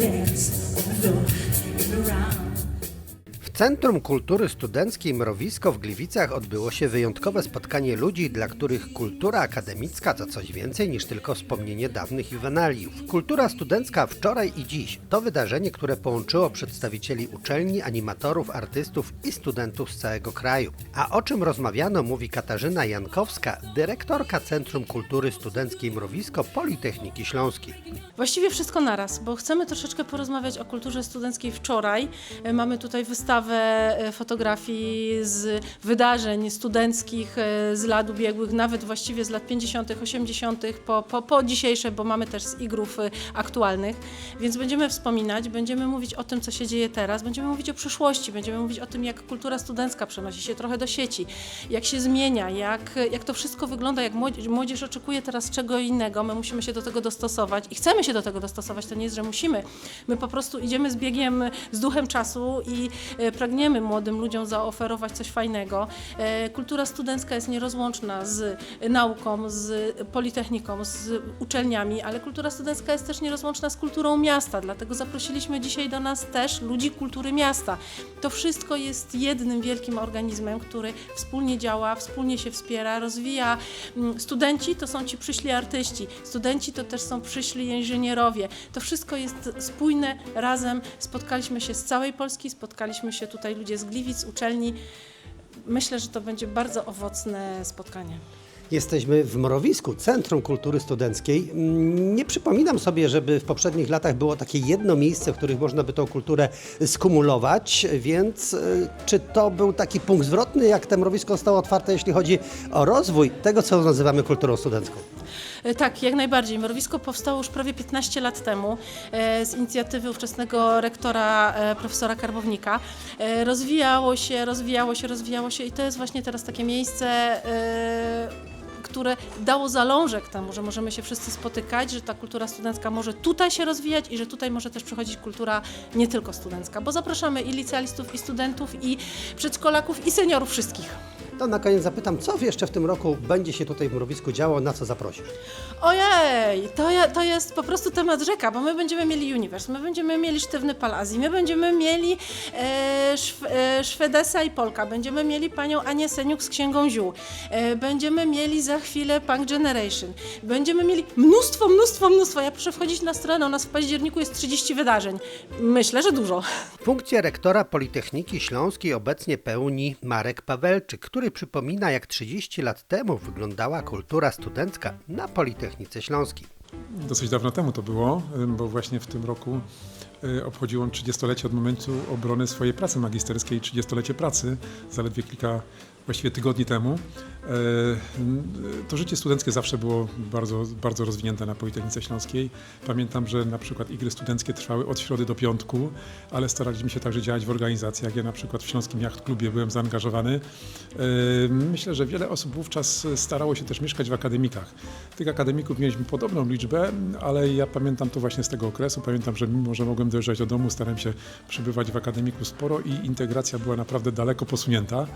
dance Centrum Kultury Studenckiej Mrowisko w Gliwicach odbyło się wyjątkowe spotkanie ludzi, dla których kultura akademicka to coś więcej niż tylko wspomnienie dawnych juwenaliów. Kultura studencka wczoraj i dziś to wydarzenie, które połączyło przedstawicieli uczelni, animatorów, artystów i studentów z całego kraju. A o czym rozmawiano, mówi Katarzyna Jankowska, dyrektorka Centrum Kultury Studenckiej Mrowisko Politechniki Śląskiej. Właściwie wszystko naraz, bo chcemy troszeczkę porozmawiać o kulturze studenckiej wczoraj. E, Mamy tutaj wystawę e, fotografii z wydarzeń studenckich e, z lat ubiegłych, nawet właściwie z lat 50., 80., po, po, po dzisiejsze, bo mamy też z igrów e, aktualnych. Więc będziemy wspominać, będziemy mówić o tym, co się dzieje teraz, będziemy mówić o przyszłości, będziemy mówić o tym, jak kultura studencka przenosi się trochę do sieci, jak się zmienia, jak, jak to wszystko wygląda, jak młodzież, oczekuje teraz czego innego, my musimy się do tego dostosować i chcemy się do tego dostosować, to nie jest, że musimy. My po prostu idziemy z biegiem, z duchem czasu i pragniemy młodym ludziom zaoferować coś fajnego. E, Kultura studencka jest nierozłączna z nauką, z politechniką, z uczelniami, ale kultura studencka jest też nierozłączna z kulturą miasta, dlatego zaprosiliśmy dzisiaj do nas też ludzi kultury miasta. To wszystko jest jednym wielkim organizmem, który wspólnie działa, wspólnie się wspiera, rozwija. Mm, Studenci to są ci przyszli artyści, studenci to też są przyszli inżynierowie. To wszystko jest spójne, razem spotkaliśmy się z całej Polski, spotkaliśmy się tutaj ludzie z Gliwic, uczelni. Myślę, że to będzie bardzo owocne spotkanie. Jesteśmy w Mrowisku, Centrum Kultury Studenckiej. Mm, Nie przypominam sobie, żeby w poprzednich latach było takie jedno miejsce, w którym można by tą kulturę skumulować, więc y, czy to był taki punkt zwrotny, jak to Mrowisko zostało otwarte, jeśli chodzi o rozwój tego, co nazywamy kulturą studencką? E, Tak, jak najbardziej. Mrowisko powstało już prawie 15 lat temu e, z inicjatywy ówczesnego rektora e, profesora Karbownika. Rozwijało się, rozwijało się, rozwijało się i to jest właśnie teraz takie miejsce. które dało zalążek temu, że możemy się wszyscy spotykać, że ta kultura studencka może tutaj się rozwijać i że tutaj może też przychodzić kultura nie tylko studencka, bo zapraszamy i licealistów, i studentów, i przedszkolaków, i seniorów wszystkich. To na koniec zapytam, co jeszcze w tym roku będzie się tutaj w Mrowisku działo, na co zaprosisz? Ojej, to, to jest po prostu temat rzeka, bo my będziemy mieli Uniwers, my będziemy mieli Sztywny Palazji, my będziemy mieli e, szw, e, Szwedesa i Polka, będziemy mieli panią Anię Seniuk z Księgą Ziół, e, będziemy mieli za chwilę Punk Generation, będziemy mieli mnóstwo, mnóstwo, mnóstwo. Ja proszę wchodzić na stronę, u nas w październiku jest 30 wydarzeń. Myślę, że dużo. Funkcję rektora Politechniki Śląskiej obecnie pełni Marek Pawelczyk, który przypomina, jak 30 lat temu wyglądała kultura studencka na Politechnice Śląskiej. Dosyć dawno temu to było, bo właśnie w tym roku y, obchodził on 30-lecie od momentu obrony swojej pracy magisterskiej, 30-lecie pracy, zaledwie kilka właściwie tygodni temu. E, To życie studenckie zawsze było bardzo, bardzo rozwinięte na Politechnice Śląskiej. Pamiętam, że na przykład igry studenckie trwały od środy do piątku, ale staraliśmy się także działać w organizacjach. Ja na przykład w Śląskim Jacht Klubie byłem zaangażowany. E, Myślę, że wiele osób wówczas starało się też mieszkać w akademikach. Tych akademików mieliśmy podobną liczbę, ale ja pamiętam to właśnie z tego okresu. Pamiętam, że mimo, że mogłem dojeżdżać do domu, starałem się przebywać w akademiku sporo i integracja była naprawdę daleko posunięta,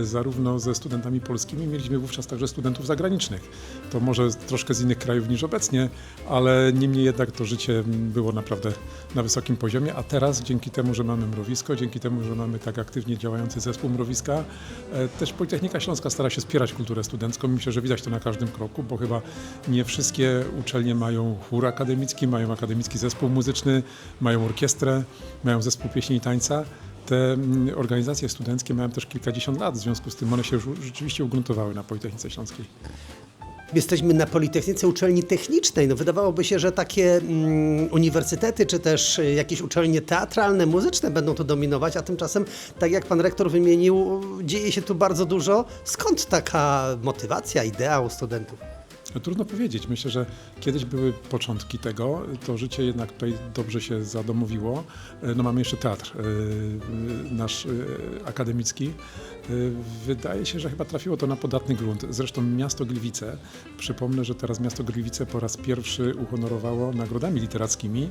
e, zarówno ze studentami polskimi, mieliśmy wówczas także studentów zagranicznych. To może troszkę z innych krajów niż obecnie, ale niemniej jednak to życie było naprawdę na wysokim poziomie, a teraz dzięki temu, że mamy Mrowisko, dzięki temu, że mamy tak aktywnie działający zespół Mrowiska, e, też Politechnika Śląska stara się wspierać kulturę studencką. Myślę, że widać to na każdym kroku, bo chyba nie wszystkie uczelnie mają chór akademicki, mają akademicki zespół muzyczny, mają orkiestrę, mają zespół pieśni i tańca. Te mm, organizacje studenckie mają też kilkadziesiąt lat, w związku z tym one się już rzeczywiście ugruntowały na Politechnice Śląskiej. Jesteśmy na Politechnice Uczelni Technicznej. No, wydawałoby się, że takie mm, uniwersytety czy też y, jakieś uczelnie teatralne, muzyczne będą tu dominować, a tymczasem, tak jak pan rektor wymienił, dzieje się tu bardzo dużo. Skąd taka motywacja, idea u studentów? Trudno powiedzieć. Myślę, że kiedyś były początki tego. To życie jednak tutaj dobrze się zadomowiło. E, No mamy jeszcze teatr e, nasz e, akademicki. E, Wydaje się, że chyba trafiło to na podatny grunt. Zresztą miasto Gliwice, przypomnę, że teraz miasto Gliwice po raz pierwszy uhonorowało nagrodami literackimi,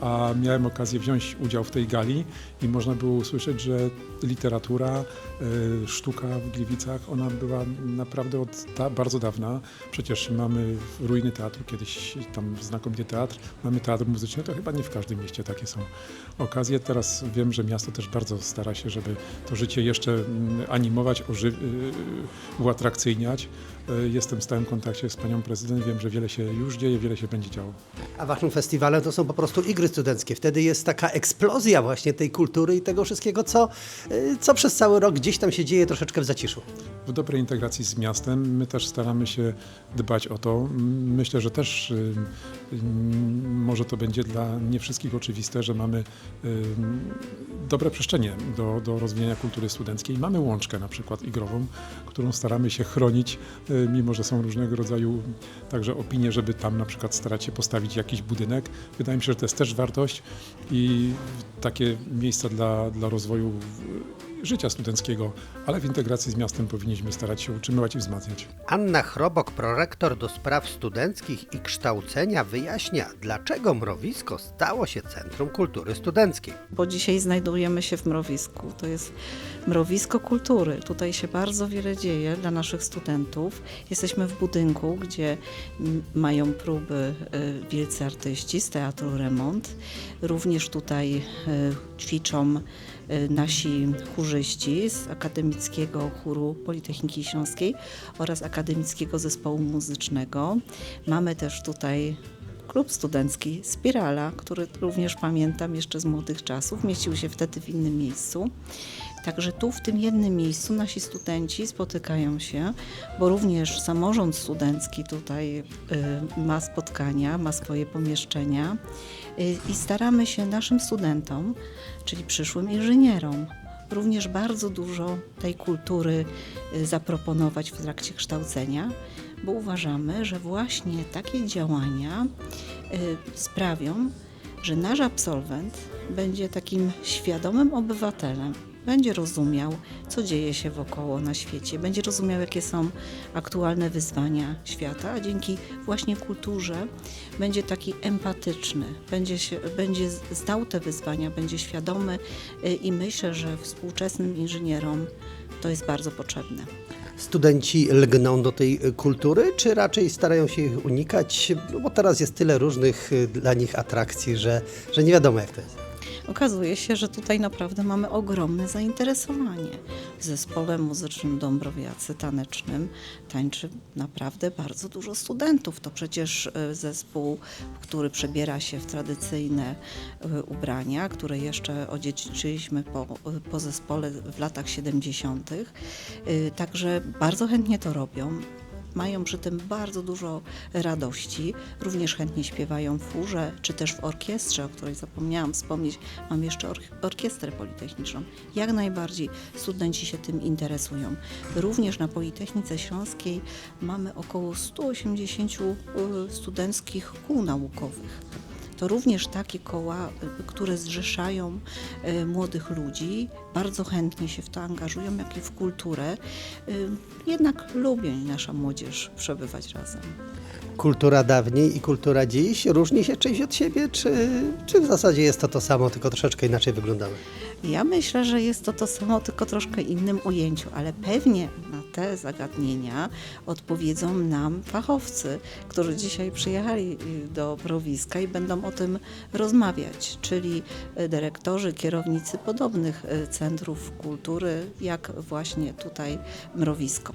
a miałem okazję wziąć udział w tej gali i można było usłyszeć, że literatura, sztuka w Gliwicach, ona była naprawdę od bardzo dawna. Przecież mamy ruiny teatru, kiedyś tam znakomity teatr, mamy teatr muzyczny, to chyba nie w każdym mieście takie są okazje. Teraz wiem, że miasto też bardzo stara się, żeby to życie jeszcze mm, animować, oży- y, uatrakcyjniać. Y, Jestem w stałym kontakcie z panią prezydent, wiem, że wiele się już dzieje, wiele się będzie działo. A waszym festiwalem to są po prostu igry studenckie. Wtedy jest taka eksplozja właśnie tej kultury i tego wszystkiego, co, y, co przez cały rok gdzieś tam się dzieje troszeczkę w zaciszu. w dobrej integracji z miastem. My też staramy się dbać o to. Myślę, że też y, y, może to będzie dla nie wszystkich oczywiste, że mamy dobre przestrzenie do, do rozwijania kultury studenckiej. Mamy łączkę na przykład igrową, którą staramy się chronić, mimo że są różnego rodzaju także opinie, żeby tam na przykład starać się postawić jakiś budynek. Wydaje mi się, że to jest też wartość i takie miejsca dla, dla rozwoju życia studenckiego, ale w integracji z miastem powinniśmy starać się utrzymywać i wzmacniać. Anna Chrobok, prorektor do spraw studenckich i kształcenia, wyjaśnia, dlaczego Mrowisko stało się Centrum Kultury Studenckiej. bo dzisiaj znajdujemy się w Mrowisku. To jest Mrowisko Kultury. Tutaj się bardzo wiele dzieje dla naszych studentów. Jesteśmy w budynku, gdzie mają próby y, wielcy artyści z Teatru Remont. Również tutaj y, ćwiczą y, nasi chórzyści z Akademickiego Chóru Politechniki Śląskiej oraz Akademickiego Zespołu Muzycznego. Mamy też tutaj klub studencki Spirala, który również pamiętam jeszcze z młodych czasów, mieścił się wtedy w innym miejscu. Także tu w tym jednym miejscu nasi studenci spotykają się, bo również samorząd studencki tutaj y, ma spotkania, ma swoje pomieszczenia y, i staramy się naszym studentom, czyli przyszłym inżynierom, również bardzo dużo tej kultury y, zaproponować w trakcie kształcenia, bo uważamy, że właśnie takie działania y, sprawią, że nasz absolwent będzie takim świadomym obywatelem, będzie rozumiał, co dzieje się wokoło na świecie, będzie rozumiał, jakie są aktualne wyzwania świata, a dzięki właśnie kulturze będzie taki empatyczny, będzie, się, będzie znał te wyzwania, będzie świadomy y, i myślę, że współczesnym inżynierom to jest bardzo potrzebne. Studenci lgną do tej y, kultury, czy raczej starają się ich unikać? No bo teraz jest tyle różnych y, dla nich atrakcji, że, że nie wiadomo jak to jest. Okazuje się, że tutaj naprawdę mamy ogromne zainteresowanie. W zespole muzycznym Dąbrowiacy tanecznym tańczy naprawdę bardzo dużo studentów. To przecież e, zespół, który przebiera się w tradycyjne e, ubrania, które jeszcze odziedziczyliśmy po, po zespole w latach 70. E, Także bardzo chętnie to robią mają przy tym bardzo dużo radości. Również chętnie śpiewają w chórze, czy też w orkiestrze, o której zapomniałam wspomnieć. Mam jeszcze or- orkiestrę politechniczną. Jak najbardziej studenci się tym interesują. Również na Politechnice Śląskiej mamy około 180 y, studenckich kół naukowych. To również takie koła, y, które zrzeszają y, młodych ludzi, bardzo chętnie się w to angażują, jak i w kulturę. Y, Jednak lubi nasza młodzież przebywać razem. Kultura dawniej i kultura dziś różni się czymś od siebie, czy, czy w zasadzie jest to to samo, tylko troszeczkę inaczej wyglądały? Ja myślę, że jest to to samo, tylko troszkę innym ujęciu, ale pewnie na te zagadnienia odpowiedzą nam fachowcy, którzy dzisiaj przyjechali y, do Prowiska i będą o tym rozmawiać, czyli y, dyrektorzy, kierownicy podobnych y, centrów kultury, jak właśnie tutaj Mrowisko.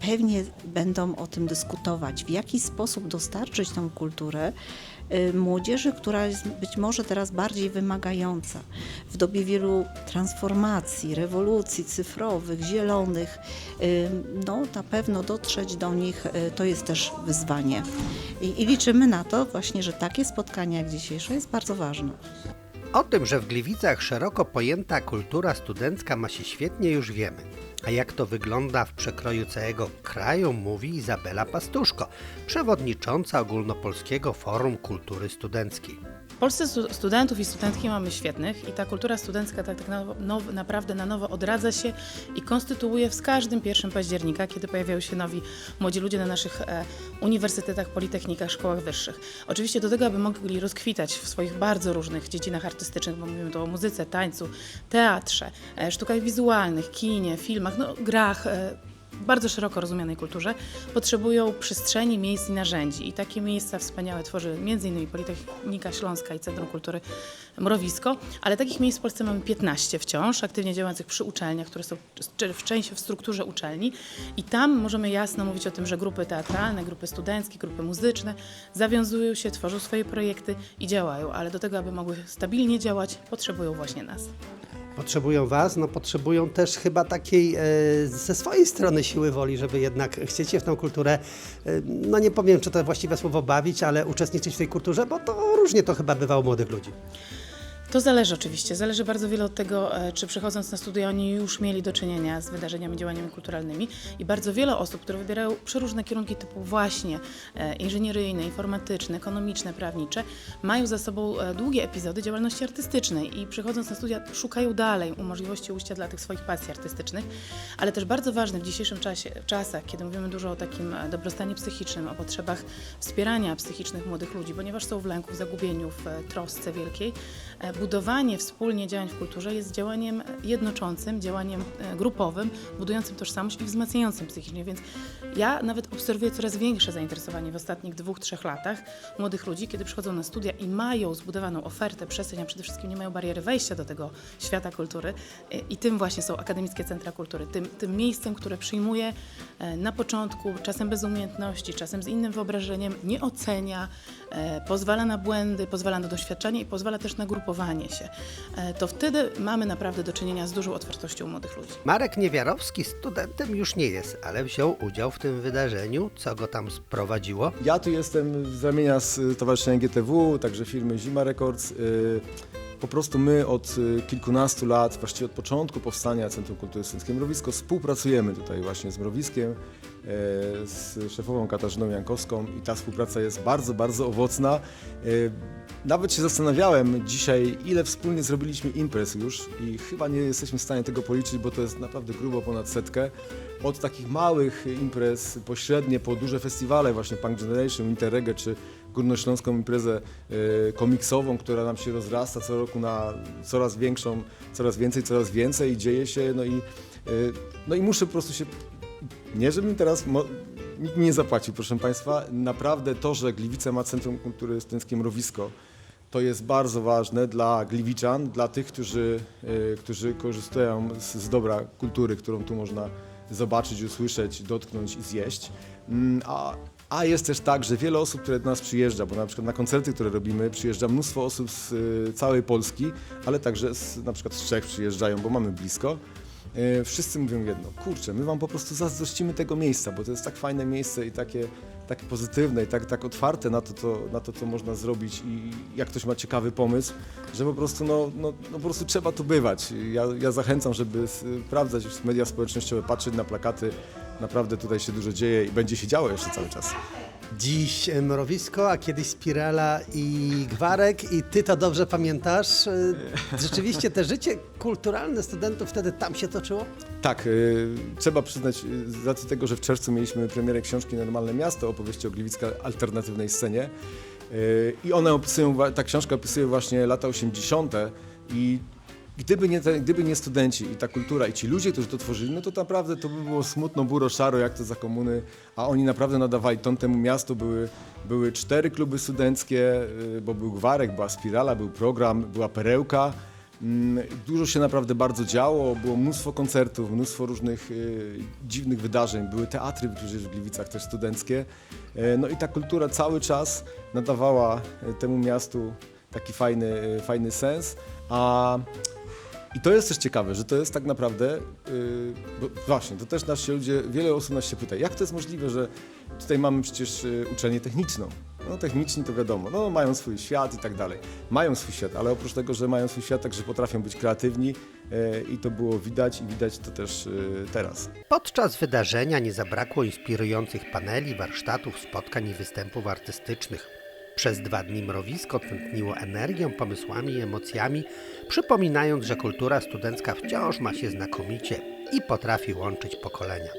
Pewnie będą o tym dyskutować, w jaki sposób dostarczyć tą kulturę młodzieży, która jest być może teraz bardziej wymagająca. W dobie wielu transformacji, rewolucji cyfrowych, zielonych, y, no na pewno dotrzeć do nich y, to jest też wyzwanie. I, I liczymy na to właśnie, że takie spotkania jak dzisiejsze jest bardzo ważne. O tym, że w Gliwicach szeroko pojęta kultura studencka ma się świetnie już wiemy. A jak to wygląda w przekroju całego kraju, mówi Izabela Pastuszko, przewodnicząca Ogólnopolskiego Forum Kultury Studenckiej. W Polsce stu- studentów i studentki mamy świetnych i ta kultura studencka tak, tak na, naprawdę na nowo odradza się i konstytuuje z każdym 1 października, kiedy pojawiają się nowi młodzi ludzie na naszych e, uniwersytetach, politechnikach, szkołach wyższych. Oczywiście do tego, aby mogli rozkwitać w swoich bardzo różnych dziedzinach artystycznych, bo mówimy tu o muzyce, tańcu, teatrze, e, sztukach wizualnych, kinie, filmach, no, grach, e, bardzo szeroko rozumianej kulturze, potrzebują przestrzeni, miejsc i narzędzi. I takie miejsca wspaniałe tworzy m.in. Politechnika Śląska i Centrum Kultury Mrowisko, ale takich miejsc w Polsce mamy 15 wciąż, aktywnie działających przy uczelniach, które są w części w strukturze uczelni. I tam możemy jasno mówić o tym, że grupy teatralne, grupy studenckie, grupy muzyczne zawiązują się, tworzą swoje projekty i działają, ale do tego, aby mogły stabilnie działać, potrzebują właśnie nas. Potrzebują Was, no potrzebują też chyba takiej e, ze swojej strony siły woli, żeby jednak chcieć się w tą kulturę, e, no nie powiem, czy to właściwe słowo bawić, ale uczestniczyć w tej kulturze, bo to różnie to chyba bywa u młodych ludzi. To zależy oczywiście. Zależy bardzo wiele od tego, e, czy przychodząc na studia oni już mieli do czynienia z wydarzeniami, działaniami kulturalnymi. I bardzo wiele osób, które wybierają przeróżne kierunki typu właśnie e, inżynieryjne, informatyczne, ekonomiczne, prawnicze, mają za sobą e, długie epizody działalności artystycznej i przychodząc na studia szukają dalej możliwości ujścia dla tych swoich pasji artystycznych. Ale też bardzo ważne w dzisiejszym czasie, czasach, kiedy mówimy dużo o takim dobrostanie psychicznym, o potrzebach wspierania psychicznych młodych ludzi, ponieważ są w lęku, w zagubieniu, w trosce wielkiej, budowanie wspólnie działań w kulturze jest działaniem jednoczącym, działaniem e, grupowym, budującym tożsamość i wzmacniającym psychicznie. Więc ja nawet obserwuję coraz większe zainteresowanie w ostatnich dwóch, trzech latach młodych ludzi, kiedy przychodzą na studia i mają zbudowaną ofertę, przestrzeń, a przede wszystkim nie mają bariery wejścia do tego świata kultury. E, I tym właśnie są akademickie centra kultury, tym, tym miejscem, które przyjmuje e, na początku, czasem bez umiejętności, czasem z innym wyobrażeniem, nie ocenia, pozwala na błędy, pozwala na doświadczenie i pozwala też na grupowanie się. E, To wtedy mamy naprawdę do czynienia z dużą otwartością młodych ludzi. Marek Niewiarowski studentem już nie jest, ale wziął udział w tym wydarzeniu. Co go tam sprowadziło? Ja tu jestem z ramienia z y, Stowarzyszenia GTW, także firmy Zima Records. Y, Po prostu my od y, kilkunastu lat, właściwie od początku powstania Centrum Kultury Studenckiej Mrowisko, współpracujemy tutaj właśnie z Mrowiskiem, y, z szefową Katarzyną Jankowską i ta współpraca jest bardzo, bardzo owocna. Y, Nawet się zastanawiałem dzisiaj, ile wspólnie zrobiliśmy imprez już i chyba nie jesteśmy w stanie tego policzyć, bo to jest naprawdę grubo ponad setkę. Od takich małych imprez pośrednie po duże festiwale, właśnie Punk Generation, Interreggae czy górnośląską imprezę e, komiksową, która nam się rozrasta co roku na coraz większą, coraz więcej, coraz więcej i dzieje się, no i, e, no i muszę po prostu się, nie żebym teraz, nikt nie zapłacił, proszę Państwa, naprawdę to, że Gliwice ma Centrum Kultury Studenckiej Mrowisko, to jest bardzo ważne dla Gliwiczan, dla tych, którzy, e, którzy korzystają z, z dobra kultury, którą tu można zobaczyć, usłyszeć, dotknąć i zjeść. Mm, A, a jest też tak, że wiele osób, które do nas przyjeżdża, bo na przykład na koncerty, które robimy, przyjeżdża mnóstwo osób z y, całej Polski, ale także z, na przykład z Czech przyjeżdżają, bo mamy blisko. E, Wszyscy mówią jedno, kurczę, my wam po prostu zazdrościmy tego miejsca, bo to jest tak fajne miejsce i takie, takie pozytywne i tak, tak otwarte na to, to, na to, co można zrobić i jak ktoś ma ciekawy pomysł, że po prostu, no, no, no po prostu trzeba tu bywać. Ja, ja zachęcam, żeby s- sprawdzać media społecznościowe, patrzeć na plakaty, naprawdę tutaj się dużo dzieje i będzie się działo jeszcze cały czas. Dziś e, Mrowisko, a kiedyś Spirala i Gwarek i ty to dobrze pamiętasz. E, Rzeczywiście te życie kulturalne studentów wtedy tam się toczyło? Tak, y, trzeba przyznać, y, z racji tego, że w czerwcu mieliśmy premierę książki Normalne Miasto, opowieści o gliwickiej alternatywnej scenie y, i one opisują, wa- ta książka opisuje właśnie lata 80. i gdyby nie, gdyby nie studenci i ta kultura i ci ludzie, którzy to tworzyli, no to naprawdę to by było smutno, buro, szaro, jak to za komuny, a oni naprawdę nadawali ton temu miastu, były, były cztery kluby studenckie, y, bo był Gwarek, była Spirala, był program, była Perełka, Mm, Dużo się naprawdę bardzo działo, było mnóstwo koncertów, mnóstwo różnych y, dziwnych wydarzeń, były teatry przecież w Gliwicach też studenckie. E, no i ta kultura cały czas nadawała e, temu miastu taki fajny, e, fajny sens. A i to jest też ciekawe, że to jest tak naprawdę, yy, bo właśnie, to też nas się ludzie, wiele osób nas się pyta, jak to jest możliwe, że tutaj mamy przecież y, uczelnię techniczną, No techniczni to wiadomo, no mają swój świat i tak dalej. Mają swój świat, ale oprócz tego, że mają swój świat, także potrafią być kreatywni e, i to było widać i widać to też e, teraz. Podczas wydarzenia nie zabrakło inspirujących paneli, warsztatów, spotkań i występów artystycznych. Przez dwa dni mrowisko tętniło energią, pomysłami i emocjami, przypominając, że kultura studencka wciąż ma się znakomicie i potrafi łączyć pokolenia.